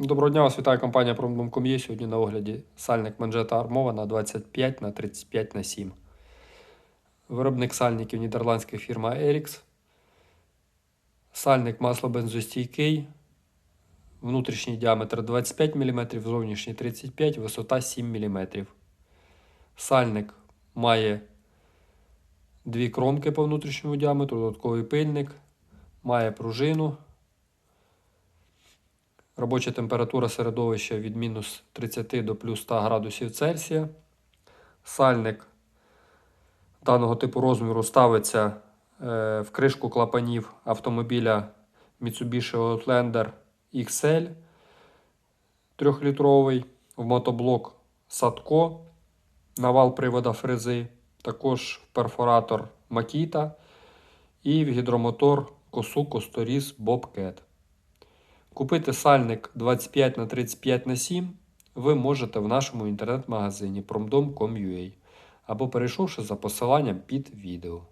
Доброго дня, вас вітає компанія Prom.com.ua. Сьогодні на огляді сальник манжета Армова на 25 на 35 на 7. Виробник сальників нідерландська фірма Erix. Сальник маслобензостійкий. Внутрішній діаметр 25 мм, зовнішній 35 висота 7 мм. Сальник має дві кромки по внутрішньому діаметру, додатковий пильник, має пружину. Робоча температура середовища від мінус 30 до плюс 100 градусів Цельсія. Сальник даного типу розміру ставиться е, в кришку клапанів автомобіля Mitsubishi Outlander XL 3-літровий, в мотоблок Садко, на вал привода фрези, також в перфоратор Makita і в гідромотор Косу Косторіс Bobcat. Купити сальник 25 на 35 на 7 ви можете в нашому інтернет-магазині promdom.com.ua або перейшовши за посиланням під відео.